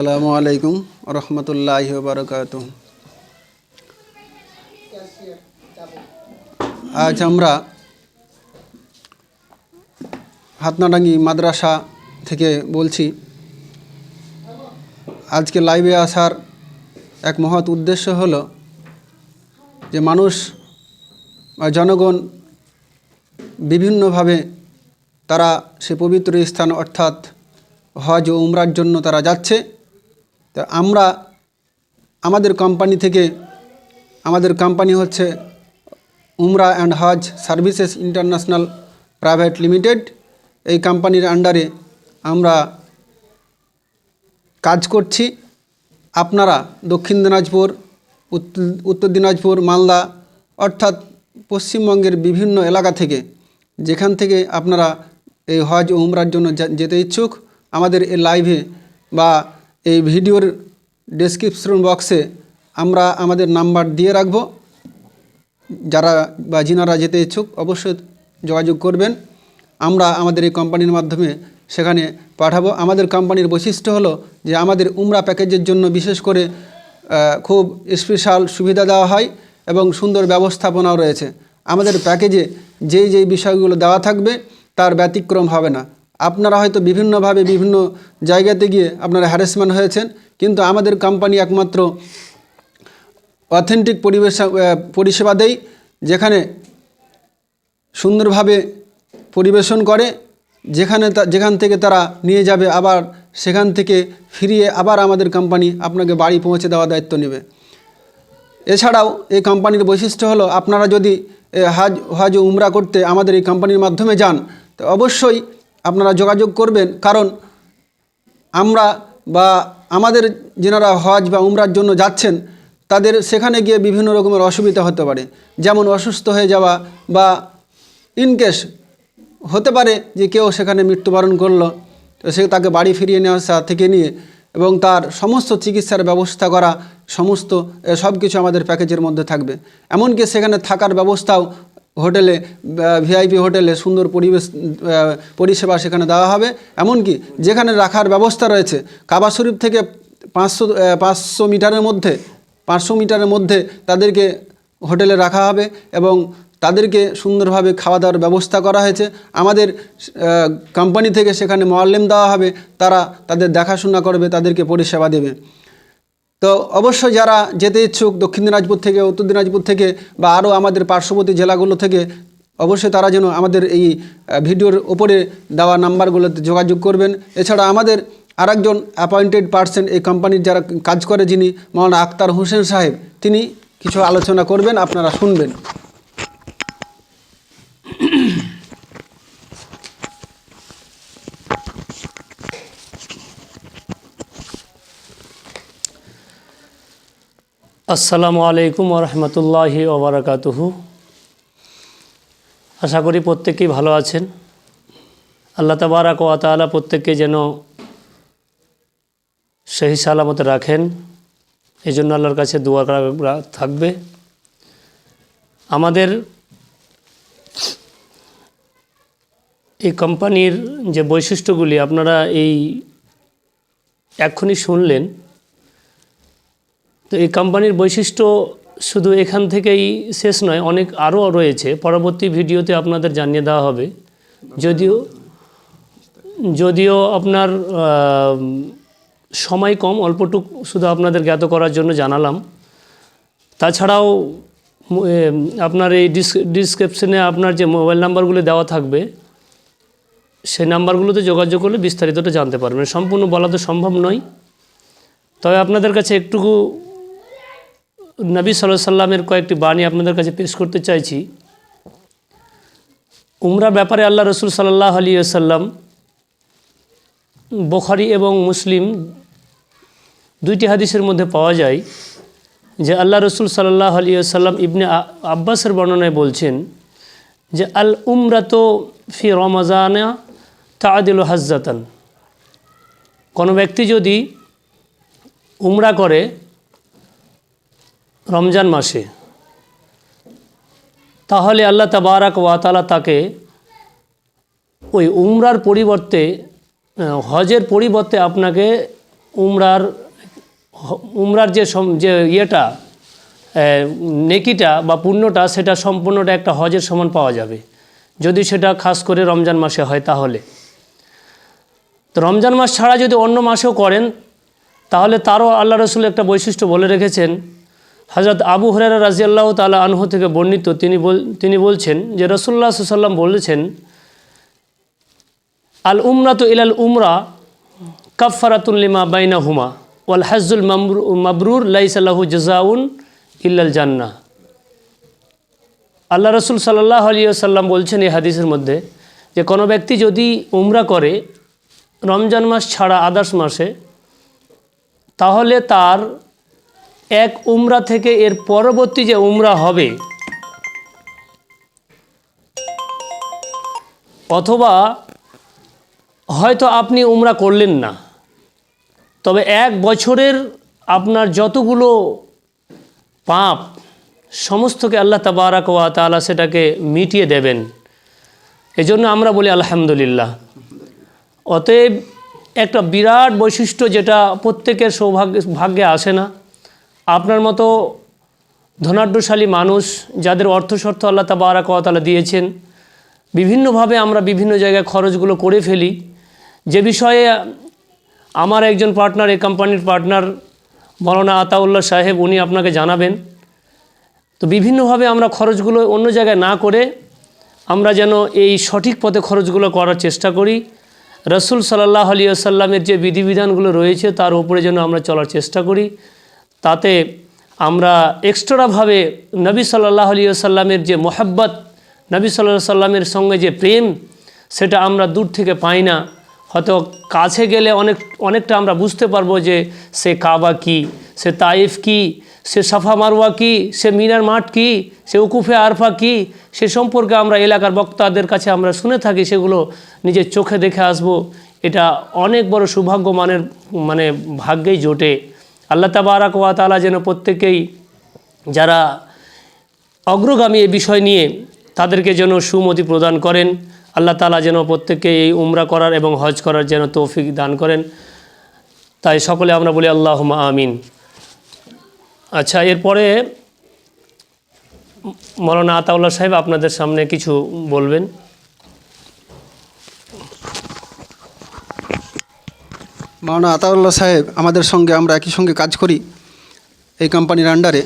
আসসালামু আলাইকুম রহমতুল্লাহ বারকাত আজ আমরা হাতনাডাঙ্গি মাদ্রাসা থেকে বলছি, আজকে লাইভে আসার এক মহৎ উদ্দেশ্য হলো যে মানুষ বা জনগণ বিভিন্নভাবে তারা সে পবিত্র স্থান অর্থাৎ হজ ও উমরার জন্য তারা যাচ্ছে। তো আমরা আমাদের কোম্পানি থেকে, আমাদের কোম্পানি হচ্ছে Umrah and Hajj services international private limited. এই কোম্পানির আন্ডারে আমরা কাজ করছি। আপনারা দক্ষিণ দিনাজপুর, উত্তর দিনাজপুর, মালদা অর্থাৎ পশ্চিমবঙ্গের বিভিন্ন এলাকা থেকে, যেখান থেকে আপনারা এই হজ ও উমরার জন্য যেতে ইচ্ছুক, আমাদের এই লাইভে বা এই ভিডিওর ডেসক্রিপশন বক্সে আমরা আমাদের নাম্বার দিয়ে রাখব। যারা বা যিনারা যেতে ইচ্ছুক অবশ্যই যোগাযোগ করবেন। আমরা আমাদের এই কোম্পানির মাধ্যমে সেখানে পাঠাবো। আমাদের কোম্পানির বৈশিষ্ট্য হলো যে আমাদের উমরা প্যাকেজের জন্য বিশেষ করে খুব স্পেশাল সুবিধা দেওয়া হয় এবং সুন্দর ব্যবস্থাপনাও রয়েছে। আমাদের প্যাকেজে যেই যেই বিষয়গুলো দেওয়া থাকবে, তার ব্যতিক্রম হবে না। আপনারা হয়তো বিভিন্নভাবে বিভিন্ন জায়গাতে গিয়ে আপনারা হ্যারাসমেন্ট হয়েছেন, কিন্তু আমাদের কোম্পানি একমাত্র অথেন্টিক পরিবেশ পরিষেবা দেয় যেখানে সুন্দরভাবে পরিবেশন করে, যেখানে যেখান থেকে তারা নিয়ে যাবে, আবার সেখান থেকে ফিরিয়ে আবার আমাদের কোম্পানি আপনাকে বাড়ি পৌঁছে দেওয়ার দায়িত্ব নেবে। এছাড়াও এই কোম্পানির বৈশিষ্ট্য হলো, আপনারা যদি হাজ, হজ উমরা করতে আমাদের এই কোম্পানির মাধ্যমে যান, তো অবশ্যই আপনারা যোগাযোগ করবেন। কারণ আমরা বা আমাদের যেনারা হজ বা উমরার জন্য যাচ্ছেন, তাদের সেখানে গিয়ে বিভিন্ন রকমের অসুবিধা হতে পারে। যেমন অসুস্থ হয়ে যাওয়া বা ইনকেস হতে পারে যে কেউ সেখানে মৃত্যুবরণ করল, তো সে তাকে বাড়ি ফিরিয়ে নিয়ে আসা থেকে নিয়ে এবং তার সমস্ত চিকিৎসার ব্যবস্থা করা, সমস্ত সব কিছু আমাদের প্যাকেজের মধ্যে থাকবে। এমনকি সেখানে থাকার ব্যবস্থাও হোটেলে ভিআইপি হোটেলে সুন্দর পরিবেশ পরিষেবা সেখানে দেওয়া হবে। এমনকি যেখানে রাখার ব্যবস্থা রয়েছে, কাবা শরীফ থেকে পাঁচশো পাঁচশো মিটারের মধ্যে, পাঁচশো মিটারের মধ্যে তাদেরকে হোটেলে রাখা হবে এবং তাদেরকে সুন্দরভাবে খাওয়া দাওয়ার ব্যবস্থা করা হয়েছে। আমাদের কোম্পানি থেকে সেখানে মোয়াল্লেম দেওয়া হবে। তারা তাদের দেখাশোনা করবে, তাদেরকে পরিষেবা দেবে। তো অবশ্যই যারা যেতে ইচ্ছুক দক্ষিণ দিনাজপুর থেকে, উত্তর দিনাজপুর থেকে বা আরও আমাদের পার্শ্ববর্তী জেলাগুলো থেকে, অবশ্যই তারা যেন আমাদের এই ভিডিওর ওপরে দেওয়া নাম্বারগুলোতে যোগাযোগ করবেন। এছাড়া আমাদের আরেকজন অ্যাপয়েন্টেড পার্সন এই কোম্পানির যারা কাজ করে যিনি, মৌলানা আক্তার হোসেন সাহেব, তিনি কিছু আলোচনা করবেন, আপনারা শুনবেন। আসসালামু আলাইকুম ওরহমতুল্লাহি ওবরাকাতুহু আশা করি প্রত্যেকেই ভালো আছেন। আল্লাহ তাবারাক ওয়া তাআলা প্রত্যেককে যেন সেই সালামত রাখেন। এই জন্য আল্লাহর কাছে দোয়া থাকবে। আমাদের এই কোম্পানির যে বৈশিষ্ট্যগুলি আপনারা এই এক্ষুনি শুনলেন তো এই কোম্পানির বৈশিষ্ট্য শুধু এখান থেকেই শেষ নয়, অনেক আরও রয়েছে। পরবর্তী ভিডিওতে আপনাদের জানিয়ে দেওয়া হবে। যদিও যদিও আপনার সময় কম, অল্পটুক শুধু আপনাদের জ্ঞাত করার জন্য জানালাম। তাছাড়াও আপনার এই ডিসক্রিপশনে আপনার যে মোবাইল নাম্বারগুলো দেওয়া থাকবে, সেই নাম্বারগুলোতে যোগাযোগ করলে বিস্তারিতটা জানতে পারবেন। সম্পূর্ণ বলা তো সম্ভব নয়। তবে আপনাদের কাছে একটুকু নবী সাল্লাহ সাল্লামের কয়েকটি বাণী আপনাদের কাছে পেশ করতে চাইছি। উমরা ব্যাপারে আল্লাহ রসুল সাল্লাহ আলী আসাল্লাম বোখারি এবং মুসলিম দুইটি হাদিসের মধ্যে পাওয়া যায় যে আল্লাহ রসুল সাল্লাহ আলী আসাল্লাম ইবনে আব্বাসের বর্ণনায় বলছেন যে আল উমরাত ফি রমাজানা তাদিল হাজ্জাতান। কোনো ব্যক্তি যদি উমরা করে রমজান মাসে। তাহলে আল্লাহ তাবারাক ওয়াতালা তাকে ওই উমরার পরিবর্তে হজের পরিবর্তে আপনাকে উমরার উমরার যে যে ইয়েটা নেকিটা বা পুণ্যটা, সেটা সম্পূর্ণটা একটা হজের সমান পাওয়া যাবে। যদি সেটা খাস করে রমজান মাসে হয় তাহলে। তো রমজান মাস ছাড়া যদি অন্য মাসেও করেন, তাহলে তারও আল্লাহ রসুল একটা বৈশিষ্ট্য বলে রেখেছেন হজরত আবু হরেরা রাজিয়াল্লাহ তালা আনহু থেকে বর্ণিত, তিনি বল, তিনি বলছেন যে রসুল্লাহ সাল্লাম বলেছেন আল উমরা তো ইলাল উমরা কাফারাতুল্লিমা বাইনা হুমা ওয়াল হাজুল মাবরুর লাইসাল্লাহু জাজাউন ইল্লাল জান্না আল্লাহ রসুল সাল্লাহ আলী সাল্লাম বলছেন এই হাদিসের মধ্যে যে কোনো ব্যক্তি যদি উমরা করে রমজান মাস ছাড়া আদার্স মাসে, তাহলে তার এক উমরা থেকে এর পরবর্তী যে উমরা হবে, অথবা হয়তো আপনি উমরা করলেন না, তবে এক বছরের আপনার যতগুলো পাপ, সমস্তকে আল্লাহ তাবারাক ওয়া তাআলা সেটাকে মিটিয়ে দেবেন। এজন্য আমরা বলি আলহামদুলিল্লাহ। অতএব একটা বিরাট বৈশিষ্ট্য যেটা প্রত্যেকের সৌভাগ্য ভাগ্যে আসে না আপনার মতো ধনাঢ্যশালী মানুষ যাদের অর্থস্বর্থ আল্লাহ তাবারাক ওয়া তাআলা দিয়েছেন, বিভিন্নভাবে আমরা বিভিন্ন জায়গায় খরচগুলো করে ফেলি। যে বিষয়ে আমার একজন পার্টনার এই কোম্পানির পার্টনার মৌলানা আতাউল্লাহ সাহেব, উনি আপনাকে জানাবেন। তো বিভিন্নভাবে আমরা খরচগুলো অন্য জায়গায় না করে আমরা যেন এই সঠিক পথে খরচগুলো করার চেষ্টা করি। রসুল সাল্লাহ আলী আসাল্লামের যে বিধিবিধানগুলো রয়েছে, তার উপরে যেন আমরা চলার চেষ্টা করি। তাতে আমরা এক্সট্রাভাবে নবী সাল্লাহ আলী আসাল্লামের যে মোহাব্বত, নবী সাল্লাহ সাল্লামের সঙ্গে যে প্রেম, সেটা আমরা দূর থেকে পাই না। হয়তো কাছে গেলে অনেক, অনেকটা আমরা বুঝতে পারব যে সে কাবা কি, সে তাইফ কি, সে সাফা মারওয়া কি, সে মিনার মাঠ কি, সে উকুফে আরফা কি, সে সম্পর্কে আমরা এলাকার বক্তাদের কাছে আমরা শুনে থাকি, সেগুলো নিজের চোখে দেখে আসব। এটা অনেক বড় সৌভাগ্য মানের মানে ভাগ্যেই জোটে। আল্লাহ তাবারাক ওয়া তাআলা যেন প্রত্যেকেই যারা অগ্রগামী এই বিষয় নিয়ে তাদেরকে যেন সুমতি প্রদান করেন, আল্লাহ তালা যেন প্রত্যেককে এই উমরা করার এবং হজ করার যেন তৌফিক দান করেন। তাই সকলে আমরা বলি আল্লাহ আমিন। আচ্ছা এরপরে মৌলানা আতাউল্লাহ সাহেব আপনাদের সামনে কিছু বলবেন। মাওনা আতাউল্লাহ সাহেব, আমাদের সঙ্গে আমরা একই সঙ্গে কাজ করি এই কোম্পানির আন্ডারে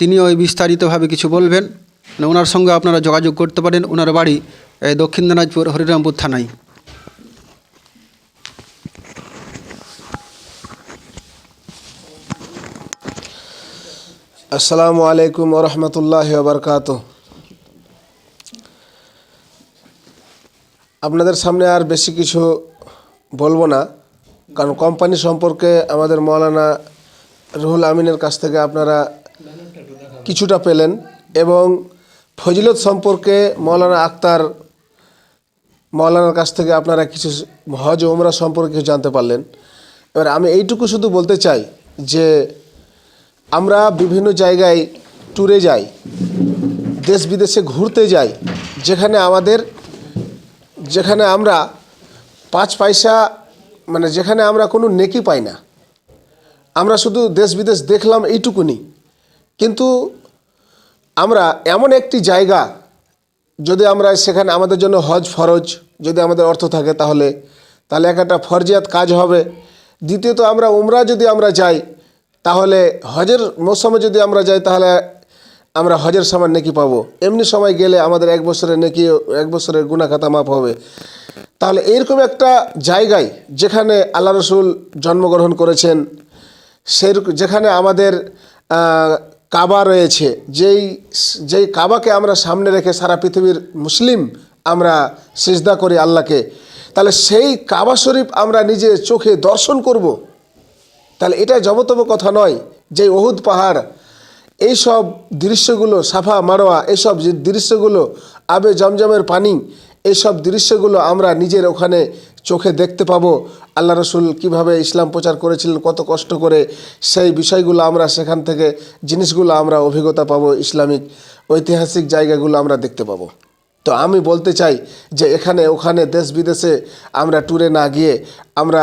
তিনিও ওই বিস্তারিতভাবে কিছু বলবেন। মানে ওনার সঙ্গে আপনারা যোগাযোগ করতে পারেন। ওনার বাড়ি এই দক্ষিণ দিনাজপুর, হরিরামপুর থানায়। আসসালামু আলাইকুম ওরহমতুল্লাহ বারকাত আপনাদের সামনে আর বেশি কিছু বলব না। কারণ কোম্পানি সম্পর্কে আমাদের মৌলানা রুহুল আমিনের কাছ থেকে আপনারা কিছুটা পেলেন এবং ফজিলত সম্পর্কে মৌলানা আক্তার মৌলানার কাছ থেকে আপনারা কিছু হজ ওমরা সম্পর্কে কিছু জানতে পারলেন। এবার আমি এইটুকু শুধু বলতে চাই যে আমরা বিভিন্ন জায়গায় ট্যুরে যাই, দেশ বিদেশে ঘুরতে যাই, যেখানে আমাদের, যেখানে আমরা পাঁচ পয়সা মানে যেখানে আমরা কোনো নেকি পাই না। আমরা শুধু দেশ বিদেশ দেখলাম এইটুকুনি। কিন্তু আমরা এমন একটি জায়গা, যদি আমরা সেখানে আমাদের জন্য হজ ফরজ, যদি আমাদের অর্থ থাকে তাহলে তাহলে এক একটা ফরজিয়াত কাজ হবে। দ্বিতীয়ত আমরা উমরা যদি আমরা যাই, তাহলে হজের মৌসুমে যদি আমরা যাই, তাহলে আমরা হজের সময় নেকি পাবো। এমনি সময় গেলে আমাদের এক বছরের নেকি, এক বছরের গুণা খাতা মাপ হবে। তাহলে এইরকম একটা জায়গায় যেখানে আল্লাহ রসুল জন্মগ্রহণ করেছেন সেই যেখানে আমাদের কাবা রয়েছে, যেই যেই কাবাকে আমরা সামনে রেখে সারা পৃথিবীর মুসলিম আমরা সিজদা করি আল্লাহকে, তাহলে সেই কাবা শরীফ আমরা নিজে চোখে দর্শন করব। তাহলে এটা জবতব কথা নয় যে ওহুদ পাহাড় এইসব দৃশ্যগুলো, সাফা, মারোয়া এসব যে দৃশ্যগুলো, আবে জমজমের পানি এসব দৃশ্যগুলো আমরা নিজের ওখানে চোখে দেখতে পাবো। আল্লাহ রসুল কীভাবে ইসলাম প্রচার করেছিলেন, কত কষ্ট করে সেই বিষয়গুলো আমরা সেখান থেকে, জিনিসগুলো আমরা অভিজ্ঞতা পাবো, ইসলামিক, ঐতিহাসিক জায়গাগুলো আমরা দেখতে পাবো। তো আমি বলতে চাই যে এখানে, ওখানে, দেশ বিদেশে আমরা ট্যুরে না গিয়ে আমরা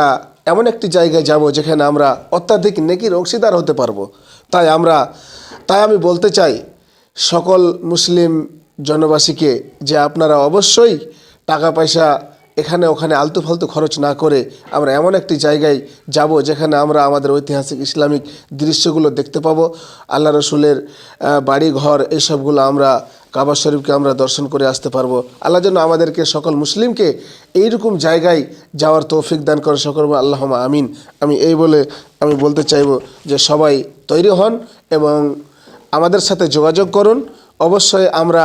এমন একটি জায়গায় যাব যেখানে আমরা অত্যাধিক নেকির অংশীদার হতে পারব। তাই আমরা তাই আমি বলতে চাই, সকল মুসলিম জনবাসীকে যে আপনারা অবশ্যই টাকা পয়সা এখানে ওখানে আলতু ফালতু খরচ না করে আমরা এমন একটি জায়গায় যাব যেখানে আমরা আমাদের ঐতিহাসিক ইসলামিক দৃশ্যগুলো দেখতে পাবো। আল্লাহ রসুলের বাড়ি ঘর এইসবগুলো আমরা, কাবা শরীফকে আমরা দর্শন করে আসতে পারব। আল্লাহ যেন আমাদেরকে, সকল মুসলিমকে এইরকম জায়গায় যাওয়ার তৌফিক দান করে। সকল আল্লাহ আমিন। আমি এই বলে আমি বলতে চাইব যে সবাই তৈরি হন এবং আমাদের সাথে যোগাযোগ করুন। অবশ্যই আমরা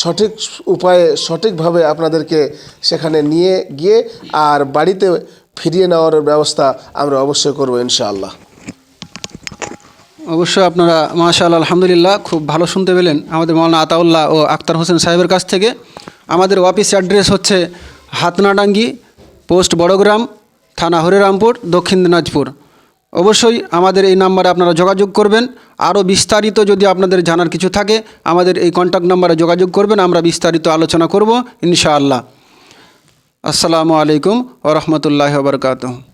সঠিক উপায়ে সঠিকভাবে আপনাদেরকে সেখানে নিয়ে গিয়ে আর বাড়িতে ফিরিয়ে নেওয়ার ব্যবস্থা আমরা অবশ্যই করব ইনশাআল্লাহ। অবশ্যই আপনারা মাশাল আলহামদুলিল্লাহ, খুব ভালো শুনতে পেলেন আমাদের মৌলানা আতাউল্লাহ ও আক্তার হোসেন সাহেবের কাছ থেকে। আমাদের অফিস অ্যাড্রেস হচ্ছে হাতনাডাঙ্গি, পোস্ট বড়গ্রাম, থানা হরিরামপুর, দক্ষিণ দিনাজপুর। অবশ্যই আমাদের এই নাম্বারে আপনারা যোগাযোগ করবেন। আরও বিস্তারিত যদি আপনাদের জানার কিছু থাকে, আমাদের এই কন্ট্যাক্ট নাম্বারে যোগাযোগ করবেন, আমরা বিস্তারিত আলোচনা করব, ইনশাআল্লাহ। আসসালামু আলাইকুম ও রহমতুল্লাহ বরকাতহ।